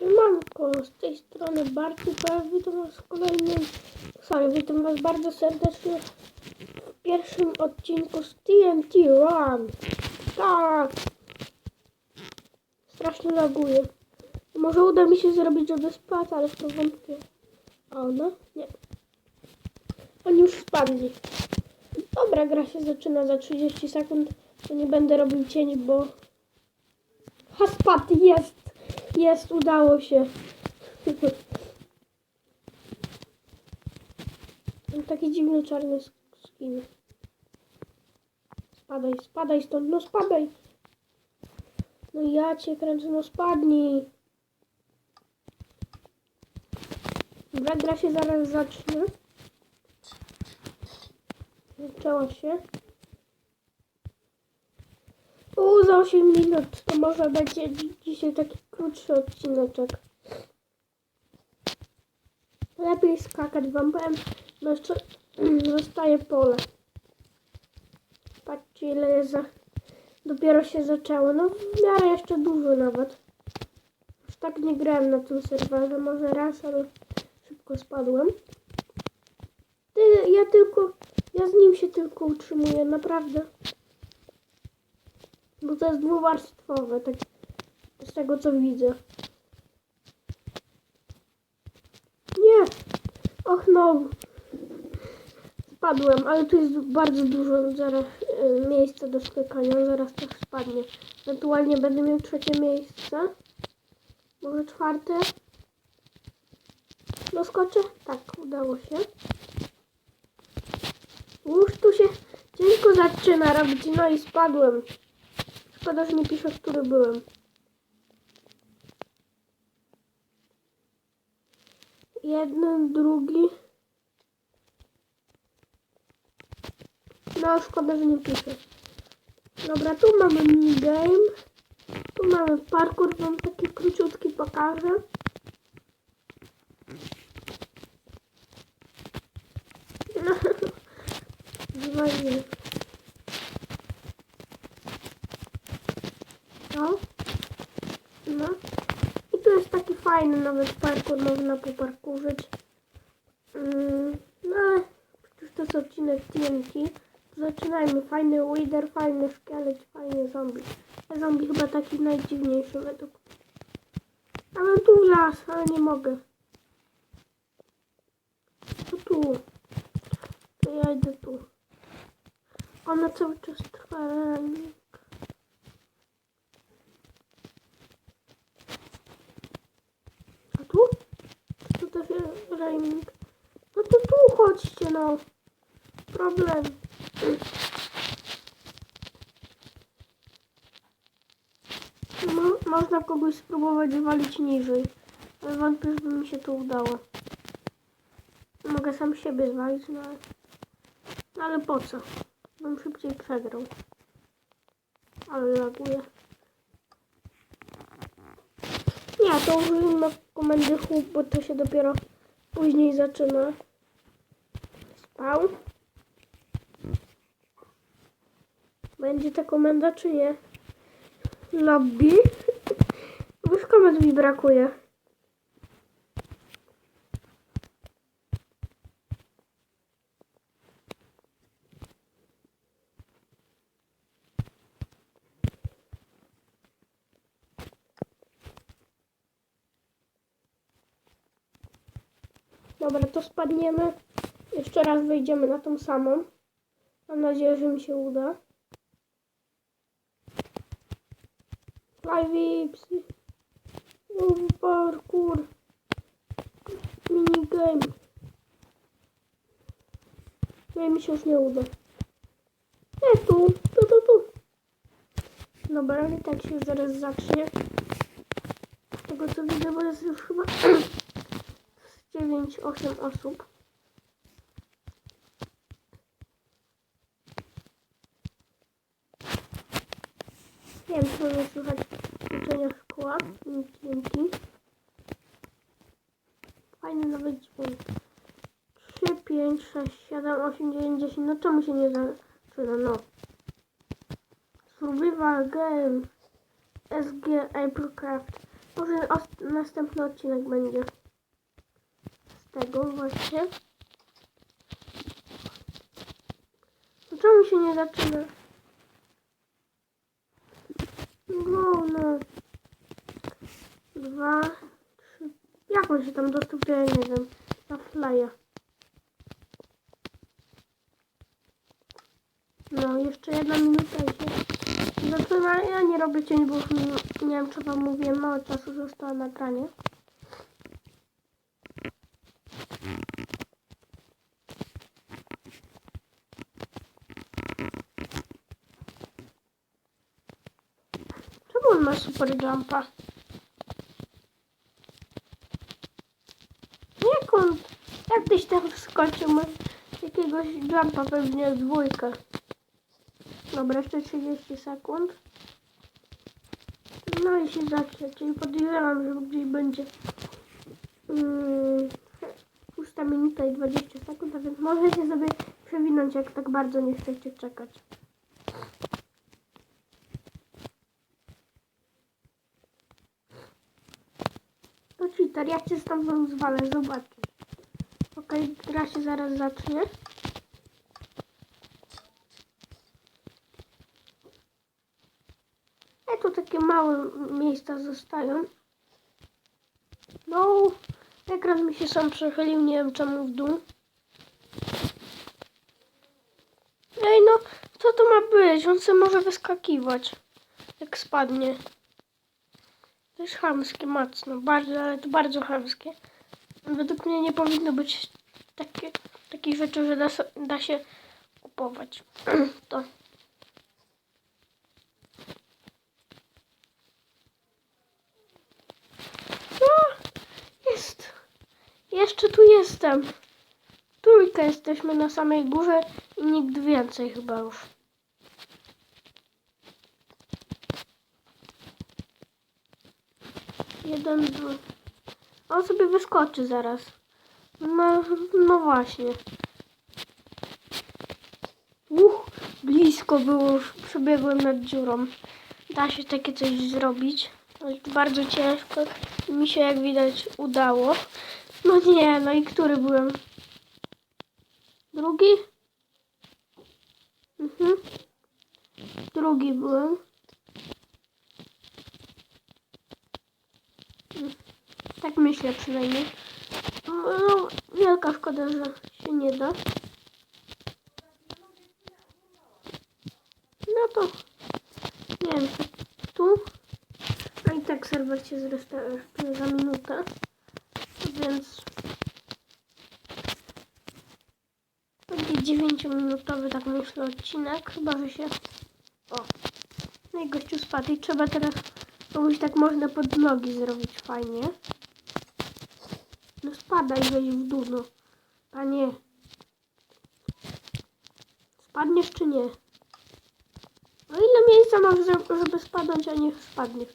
Siemanko, z tej strony Barty, witam was w kolejnym, sorry, witam was bardzo serdecznie w pierwszym odcinku z TNT Run. Tak! Strasznie laguje. Może uda mi się zrobić żeby spadł, ale w to wątpię. A ona? Nie. Oni już spadli. Dobra, gra się zaczyna za 30 sekund, to nie będę robił cień, bo... Ha, jest! Jest, udało się. Taki dziwny czarny sk- skin. Spadaj, spadaj stąd, no spadaj. No ja cię kręcę, no spadnij. Dobra, gra się zaraz zacznie. Zaczęła się. Za 8 minut. To może będzie dzi- dzisiaj taki krótszy odcineczek. Lepiej skakać wam powiem, bo jeszcze zostaje pole. Patrzcie ile jest za... Dopiero się zaczęło. No w miarę jeszcze dużo nawet. Już tak nie grałem na tym serwerze. Może raz, ale szybko spadłem. Ty, ja tylko... Ja z nim się tylko utrzymuję, naprawdę. Bo to jest dwuwarstwowe, tak z tego co widzę. Nie! Och no! Spadłem, ale tu jest bardzo dużo zaraz y, miejsca do skakania, zaraz też spadnie. Ewentualnie będę miał trzecie miejsce. Może czwarte? Doskoczę? Tak, udało się. Już tu się ciężko zaczyna robić, no i spadłem. Szkoda, że nie pisze, który byłem. Jeden, drugi. No, szkoda, że nie pisze. Dobra, tu mamy minigame. Tu mamy parkour, wam taki króciutki pokażę. No, zwaliłem. No. No. I tu jest taki fajny nawet parkour, można poparkurzyć. Mm, no ale przecież to jest odcinek TNT. Zaczynajmy. Fajny Wither, fajny szkielet, fajny zombie. A zombie chyba taki najdziwniejszy według mnie. Ja tu las, ale nie mogę. To tu. To ja idę tu. Ona cały czas trwa. A tu? Tu też No to tu chodźcie, no. Problem. Mo można kogoś spróbować walić niżej. Ale wątpię, żeby mi się to udało. Mogę sam siebie zwalić, no ale... No ale po co? Bym szybciej przegrał. Ale laguje. Nie, to użyjmy komendy hub, bo to się dopiero później zaczyna. Spał. Będzie ta komenda, czy nie? Lobby. Już komend mi brakuje. Dobra, to spadniemy. Jeszcze raz wejdziemy na tą samą. Mam nadzieję, że mi się uda. Flyvips. Parkour. Minigame. Nie, mi się już nie uda. Nie, tu, tu, tu, tu. Dobra, i tak się zaraz zacznie. Z tego co widzę, bo jest już chyba 9-8 osób. Nie wiem, czy mamy słychać uczenia szkoła. Dzięki. Fajny nawet dźwięk. 3, 5, 6, 7, 8, 9, 10. No czemu się nie zaczyna? No. Survival game. SG Aprilcraft. Może następny odcinek będzie tego właśnie. No Czemu się nie zaczyna? No, no. Dwa, trzy. Jak on się tam dostał, to ja nie wiem. Na flya. No, jeszcze jedna minuta i się zaczyna. Ja nie robię cień, bo nie wiem, czy wam mówiłem, mało czasu zostało nagranie. On ma super jumpa? Jak on, jak tyś tam wskoczył? Ma jakiegoś jumpa pewnie dwójkę. Dobra, jeszcze 30 sekund. No i się zacznie, czyli podejrzewam, że gdzieś będzie um, 6 minuta i 20 sekund, a więc możecie sobie przewinąć, jak tak bardzo nie chcecie czekać. To cheater, ja cię stąd zwalę, zobaczysz. Okej, gra się zaraz zacznie. E, tu takie małe miejsca zostają. No, ekran mi się sam przechylił, nie wiem czemu w dół. Ej, no, co to ma być? On se może wyskakiwać, jak spadnie. To jest chamskie, mocno, bardzo, ale to bardzo chamskie. Według mnie nie powinno być takie, takich rzeczy, że da, da się kupować. to. Jest. Jeszcze tu jestem. Trójka jesteśmy na samej górze i nikt więcej chyba już. Jeden. On sobie wyskoczy zaraz. No, no właśnie. Uch, blisko było już. Przebiegłem nad dziurą. Da się takie coś zrobić. Bardzo ciężko. Mi się jak widać udało. No nie, no i który byłem? Drugi? Mhm. Drugi byłem. Tak myślę przynajmniej. No, wielka szkoda, że się nie da. No to nie wiem, tu. A i tak serwer się zrestartuje za minutę. Więc będzie 9-minutowy, tak myślę, odcinek. Chyba, że się. O. No i gościu spadł. I trzeba teraz komuś tak można pod nogi zrobić fajnie. No spadaj, weź w dół, no. Panie. Spadniesz czy nie? No ile miejsca masz, żeby- spadać, a niech spadniesz?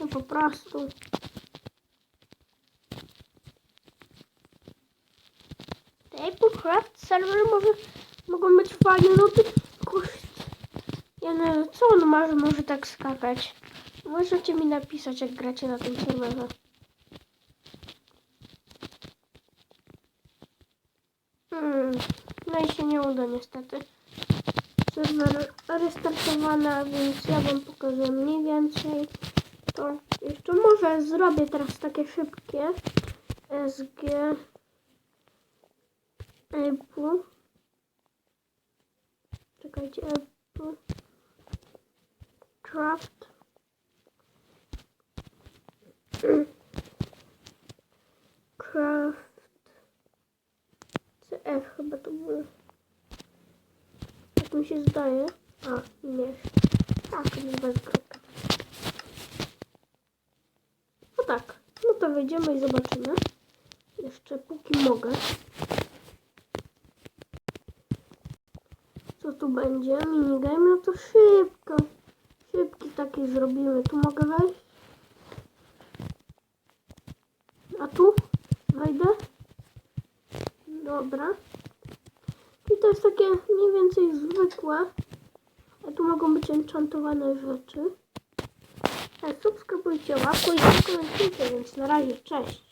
No po prostu. Tablecraft serwer może mogą być fajne, no ty kurde. Ja nie wiem, co on ma, że może tak skakać? Możecie mi napisać, jak gracie na tym serwerze. Hmm, no i się nie uda niestety. Serwer restartowany, a więc ja wam pokażę mniej więcej. To jeszcze może zrobię teraz takie szybkie SG Apple. Czekajcie, Apple Craft. Craft CF chyba to było. Jak mi się zdaje. A, nie. Tak, nie bez kropka. No tak. No to wejdziemy i zobaczymy. Jeszcze póki mogę. Co tu będzie? Minigame? No to szybko. Szybki taki zrobimy. Tu mogę wejść? A tu? Wejdę? Dobra. I to jest takie mniej więcej zwykłe. A tu mogą być enchantowane rzeczy. subskrybujcie, łapkujcie, komentujcie, więc na razie, cześć.